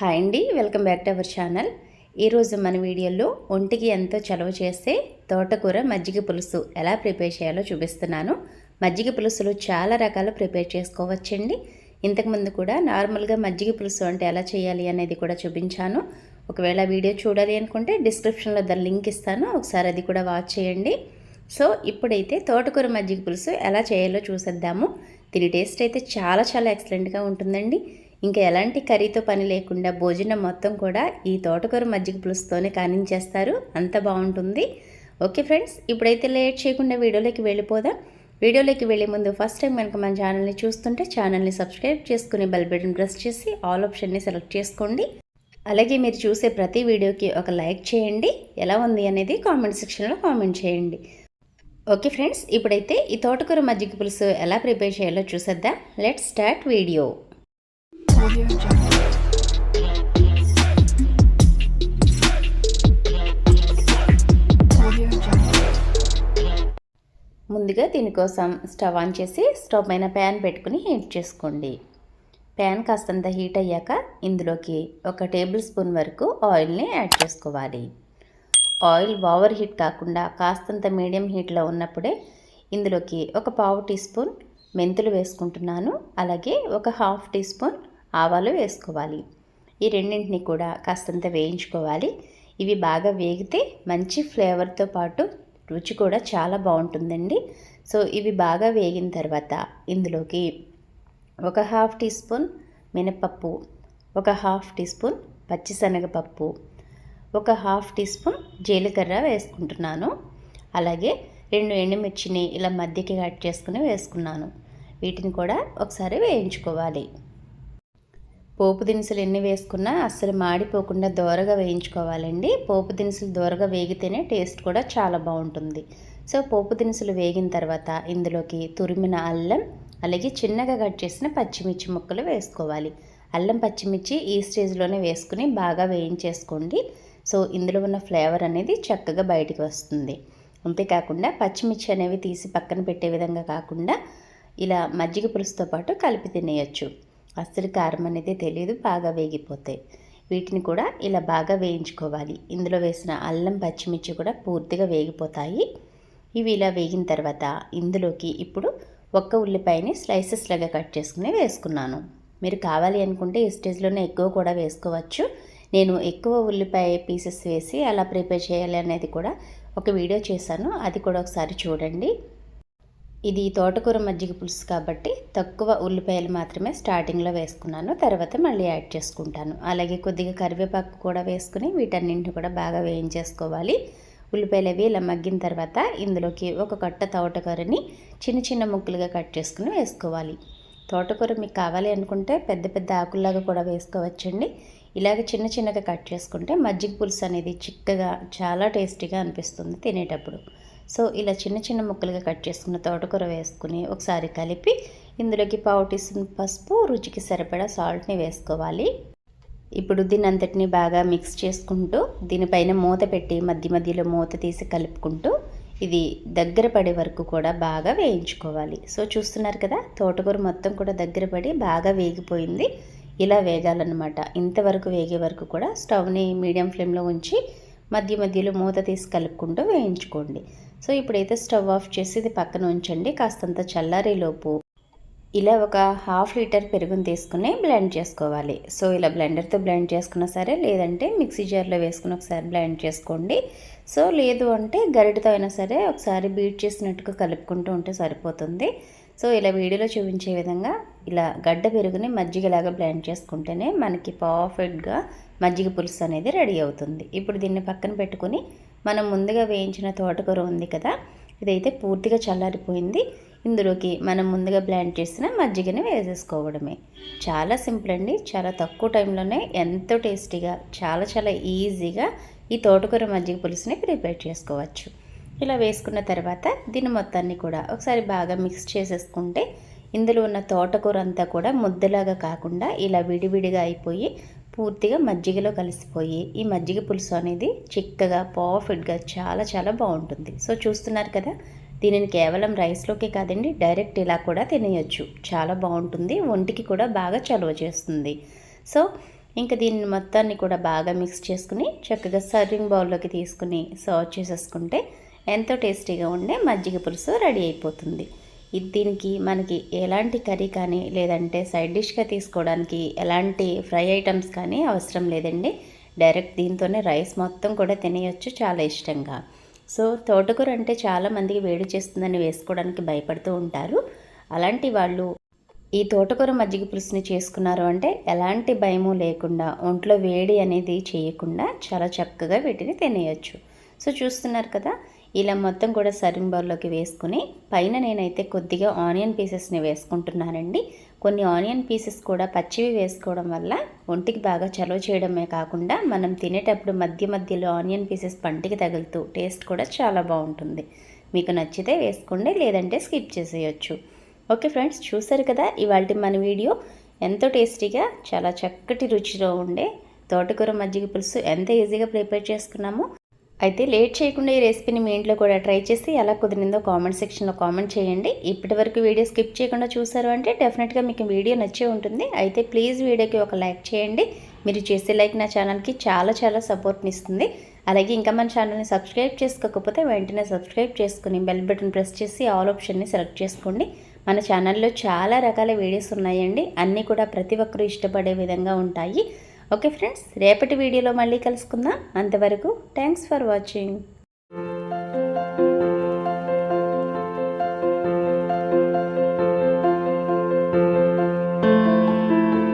Hi అండి welcome back to our channel. ఈరోజు మన వీడియోలో ఒంటికి ఎంతో చలవ చేసే తోటకూర మజ్జిగ పులుసు ఎలా ప్రిపేర్ చేయాలో చూపిస్తున్నాను. మజ్జిగ పులుసులు చాలా రకాలు ప్రిపేర్ చేసుకోవచ్చండి. ఇంతకుముందు కూడా నార్మల్గా మజ్జిగ పులుసు అంటే ఎలా చేయాలి అనేది కూడా చూపించాను. ఒకవేళ వీడియో చూడాలి అనుకుంటే డిస్క్రిప్షన్లో దాని లింక్ ఇస్తాను ఒకసారి అది కూడా వాచ్ చేయండి. సో ఇప్పుడైతే తోటకూర మజ్జిగ పులుసు ఎలా చేయాలో చూసేద్దాము. దీని టేస్ట్ అయితే చాలా చాలా ఎక్సలెంట్గా ఉంటుందండి. ఇంకా ఎలాంటి కర్రీతో పని లేకుండా భోజనం మొత్తం కూడా ఈ తోటకూర మజ్జిగ పులుసుతోనే కానించేస్తారు. అంత బాగుంటుంది. ఓకే ఫ్రెండ్స్ ఇప్పుడైతే లేట్ చేయకుండా వీడియోలోకి వెళ్ళిపోదాం. వీడియోలోకి వెళ్ళే ముందు ఫస్ట్ టైం కనుక మన ఛానల్ని చూస్తుంటే ఛానల్ని సబ్స్క్రైబ్ చేసుకుని బెల్ బటన్ ప్రెస్ చేసి ఆల్ ఆప్షన్ని సెలెక్ట్ చేసుకోండి. అలాగే మీరు చూసే ప్రతి వీడియోకి ఒక లైక్ చేయండి. ఎలా ఉంది అనేది కామెంట్ సెక్షన్లో కామెంట్ చేయండి. ఓకే ఫ్రెండ్స్ ఇప్పుడైతే ఈ తోటకూర మజ్జిగ పులుసు ఎలా ప్రిపేర్ చేయాలో చూసేద్దాం. Let start video. ముందుగా దీనికోసం స్టవ్ ఆన్ చేసి స్టవ్ పైన ప్యాన్ పెట్టుకుని హీట్ చేసుకోండి. ప్యాన్ కాస్తంత హీట్ అయ్యాక ఇందులోకి ఒక టేబుల్ స్పూన్ వరకు ఆయిల్ని యాడ్ చేసుకోవాలి. ఆయిల్ ఓవర్ హీట్ కాకుండా కాస్తంత మీడియం హీట్లో ఉన్నప్పుడే ఇందులోకి ఒక పావు టీ స్పూన్ మెంతులు వేసుకుంటున్నాను. అలాగే ఒక హాఫ్ టీ స్పూన్ ఆవాలు వేసుకోవాలి. ఈ రెండింటిని కూడా కాస్తంత వేయించుకోవాలి. ఇవి బాగా వేగితే మంచి ఫ్లేవర్తో పాటు రుచి కూడా చాలా బాగుంటుందండి. సో ఇవి బాగా వేగిన తర్వాత ఇందులోకి ఒక హాఫ్ టీ స్పూన్ మినపప్పు ఒక హాఫ్ టీ స్పూన్ పచ్చిశనగపప్పు ఒక హాఫ్ టీ స్పూన్ జీలకర్ర వేసుకుంటున్నాను. అలాగే రెండు ఎండుమిర్చిని ఇలా మధ్యకి కట్ చేసుకుని వేసుకున్నాను. వీటిని కూడా ఒకసారి వేయించుకోవాలి. పోపు దినుసులు ఎన్ని వేసుకున్నా అస్సలు మాడిపోకుండా దోరగా వేయించుకోవాలండి. పోపు దినుసులు దోరగా వేగితేనే టేస్ట్ కూడా చాలా బాగుంటుంది. సో పోపు దినుసులు వేగిన తర్వాత ఇందులోకి తురిమిన అల్లం అలాగే చిన్నగా కట్ చేసిన పచ్చిమిర్చి ముక్కలు వేసుకోవాలి. అల్లం పచ్చిమిర్చి ఈ స్టేజ్లోనే వేసుకుని బాగా వేయించేసుకోండి. సో ఇందులో ఉన్న ఫ్లేవర్ అనేది చక్కగా బయటికి వస్తుంది. అంతేకాకుండా పచ్చిమిర్చి అనేవి తీసి పక్కన పెట్టే విధంగా కాకుండా ఇలా మజ్జిగ పులుసుతో పాటు కలిపి తినేయచ్చు. అస్సలు కారం అనేది తెలియదు బాగా వేగిపోతాయి. వీటిని కూడా ఇలా బాగా వేయించుకోవాలి. ఇందులో వేసిన అల్లం పచ్చిమిర్చి కూడా పూర్తిగా వేగిపోతాయి. ఇవి ఇలా వేగిన తర్వాత ఇందులోకి ఇప్పుడు ఒక్క ఉల్లిపాయని స్లైసెస్ లాగా కట్ చేసుకుని వేసుకున్నాను. మీరు కావాలి అనుకుంటే ఈ స్టేజ్లోనే ఎక్కువ కూడా వేసుకోవచ్చు. నేను ఎక్కువ ఉల్లిపాయ పీసెస్ వేసి అలా ప్రిపేర్ చేయాలి అనేది కూడా ఒక వీడియో చేశాను. అది కూడా ఒకసారి చూడండి. ఇది తోటకూర మజ్జిగ పులుసు కాబట్టి తక్కువ ఉల్లిపాయలు మాత్రమే స్టార్టింగ్లో వేసుకున్నాను. తర్వాత మళ్ళీ యాడ్ చేసుకుంటాను. అలాగే కొద్దిగా కరివేపాకు కూడా వేసుకుని వీటన్నింటిని కూడా బాగా వేయించేసుకోవాలి. ఉల్లిపాయలు అవి ఇలా మగ్గిన తర్వాత ఇందులోకి ఒక కట్ట తోటకూరని చిన్న చిన్న ముక్కలుగా కట్ చేసుకుని వేసుకోవాలి. తోటకూర మీకు కావాలి అనుకుంటే పెద్ద పెద్ద ఆకుల్లాగా కూడా వేసుకోవచ్చండి. ఇలాగ చిన్న చిన్నగా కట్ చేసుకుంటే మజ్జిగ పులుసు అనేది చిక్కగా చాలా టేస్టీగా అనిపిస్తుంది తినేటప్పుడు. సో ఇలా చిన్న చిన్న ముక్కలుగా కట్ చేసుకున్న తోటకూర వేసుకుని ఒకసారి కలిపి ఇందులోకి పావు టీ స్పూన్ పసుపు రుచికి సరిపడా సాల్ట్ని వేసుకోవాలి. ఇప్పుడు దీని అంతటిని బాగా మిక్స్ చేసుకుంటూ దీనిపైన మూత పెట్టి మధ్య మధ్యలో మూత తీసి కలుపుకుంటూ ఇది దగ్గర పడే వరకు కూడా బాగా వేయించుకోవాలి. సో చూస్తున్నారు కదా తోటకూర మొత్తం కూడా దగ్గర పడి బాగా వేగిపోయింది. ఇలా వేగాలన్నమాట. ఇంతవరకు వేగే వరకు కూడా స్టవ్ని మీడియం ఫ్లేమ్లో ఉంచి మధ్య మధ్యలో మూత తీసి కలుపుకుంటూ వేయించుకోండి. సో ఇప్పుడైతే స్టవ్ ఆఫ్ చేసి ఇది పక్కన ఉంచండి. కాస్తంత చల్లారేలోపు ఇలా ఒక హాఫ్ లీటర్ పెరుగుని తీసుకుని బ్లెండ్ చేసుకోవాలి. సో ఇలా బ్లెండర్తో బ్లెండ్ చేసుకున్నా సరే లేదంటే మిక్సీ జార్లో వేసుకుని ఒకసారి బ్లెండ్ చేసుకోండి. సో లేదు అంటే గరిటతో అయినా సరే ఒకసారి బీట్ చేసినట్టుగా కలుపుకుంటూ ఉంటే సరిపోతుంది. సో ఇలా వీడియోలో చూపించే విధంగా ఇలా గడ్డ పెరుగుని మజ్జిగలాగా బ్లెండ్ చేసుకుంటేనే మనకి పర్ఫెక్ట్గా మజ్జిగ పులుసు అనేది రెడీ అవుతుంది. ఇప్పుడు దీన్ని పక్కన పెట్టుకుని మనం ముందుగా వేయించిన తోటకూర ఉంది కదా ఇదైతే పూర్తిగా చల్లారిపోయింది. ఇందులోకి మనం ముందుగా బ్లెండ్ చేసిన మజ్జిగని వేసేసుకోవడమే. చాలా సింపుల్ అండి చాలా తక్కువ టైంలోనే ఎంతో టేస్టీగా చాలా చాలా ఈజీగా ఈ తోటకూర మజ్జిగ పులుసుని ప్రిపేర్ చేసుకోవచ్చు. ఇలా వేసుకున్న తర్వాత దీని మొత్తాన్ని కూడా ఒకసారి బాగా మిక్స్ చేసేసుకుంటే ఇందులో ఉన్న తోటకూర అంతా కూడా ముద్దలాగా కాకుండా ఇలా విడివిడిగా అయిపోయి పూర్తిగా మజ్జిగలో కలిసిపోయి ఈ మజ్జిగ పులుసు అనేది చిక్కగా పర్ఫెక్ట్గా చాలా చాలా బాగుంటుంది. సో చూస్తున్నారు కదా దీనిని కేవలం రైస్లోకే కాదండి డైరెక్ట్ ఇలా కూడా తినేయచ్చు. చాలా బాగుంటుంది ఒంటికి కూడా బాగా చలువ చేస్తుంది. సో ఇంకా దీన్ని మొత్తాన్ని కూడా బాగా మిక్స్ చేసుకుని చక్కగా సర్వింగ్ బౌల్లోకి తీసుకుని సర్వ్ చేసేసుకుంటే ఎంతో టేస్టీగా ఉండే మజ్జిగ పులుసు రెడీ అయిపోతుంది. ఇది దీనికి మనకి ఎలాంటి కర్రీ కానీ లేదంటే సైడ్ డిష్గా తీసుకోవడానికి ఎలాంటి ఫ్రై ఐటమ్స్ కానీ అవసరం లేదండి. డైరెక్ట్ దీంతోనే రైస్ మొత్తం కూడా తినేయచ్చు చాలా ఇష్టంగా. సో తోటకూర అంటే చాలామందికి వేడి చేస్తుందని వేసుకోవడానికి భయపడుతూ ఉంటారు. అలాంటి వాళ్ళు ఈ తోటకూర మజ్జిగ పులుసుని చేసుకున్నారు అంటే ఎలాంటి భయము లేకుండా ఒంట్లో వేడి అనేది చేయకుండా చాలా చక్కగా వీటిని తినేయచ్చు. సో చూస్తున్నారు కదా ఇలా మొత్తం కూడా సర్వింగ్ బౌల్లోకి వేసుకుని పైన నేనైతే కొద్దిగా ఆనియన్ పీసెస్ని వేసుకుంటున్నానండి. కొన్ని ఆనియన్ పీసెస్ కూడా పచ్చివి వేసుకోవడం వల్ల ఒంటికి బాగా చలువ చేయడమే కాకుండా మనం తినేటప్పుడు మధ్య మధ్యలో ఆనియన్ పీసెస్ పంటికి తగులుతూ టేస్ట్ కూడా చాలా బాగుంటుంది. మీకు నచ్చితే వేసుకోండి లేదంటే స్కిప్ చేసేయచ్చు. ఓకే ఫ్రెండ్స్ చూసారు కదా ఇవాళ మన వీడియో. ఎంతో టేస్టీగా చాలా చక్కటి రుచిలో ఉండే తోటకూర మజ్జిగ పులుసు ఎంత ఈజీగా ప్రిపేర్ చేసుకున్నామో అయితే లేట్ చేయకుండా ఈ రెసిపీని మీ ఇంట్లో కూడా ట్రై చేసి ఎలా కుదిరిందో కామెంట్ సెక్షన్లో కామెంట్ చేయండి. ఇప్పటి వరకు వీడియో స్కిప్ చేయకుండా చూసారు అంటే డెఫినెట్గా మీకు వీడియో నచ్చే ఉంటుంది. అయితే ప్లీజ్ వీడియోకి ఒక లైక్ చేయండి. మీరు చేసే లైక్ నా ఛానల్కి చాలా చాలా సపోర్ట్ని ఇస్తుంది. అలాగే ఇంకా మన ఛానల్ని సబ్స్క్రైబ్ చేసుకోకపోతే వెంటనే సబ్స్క్రైబ్ చేసుకుని బెల్ బటన్ ప్రెస్ చేసి ఆల్ ఆప్షన్ని సెలెక్ట్ చేసుకోండి. మన ఛానల్లో చాలా రకాల వీడియోస్ ఉన్నాయండి. అన్నీ కూడా ప్రతి ఒక్కరూ ఇష్టపడే విధంగా ఉంటాయి. ఓకే ఫ్రెండ్స్ రేపటి వీడియోలో మళ్ళీ కలుసుకుందాం. అంతవరకు థ్యాంక్స్ ఫర్ వాచింగ్.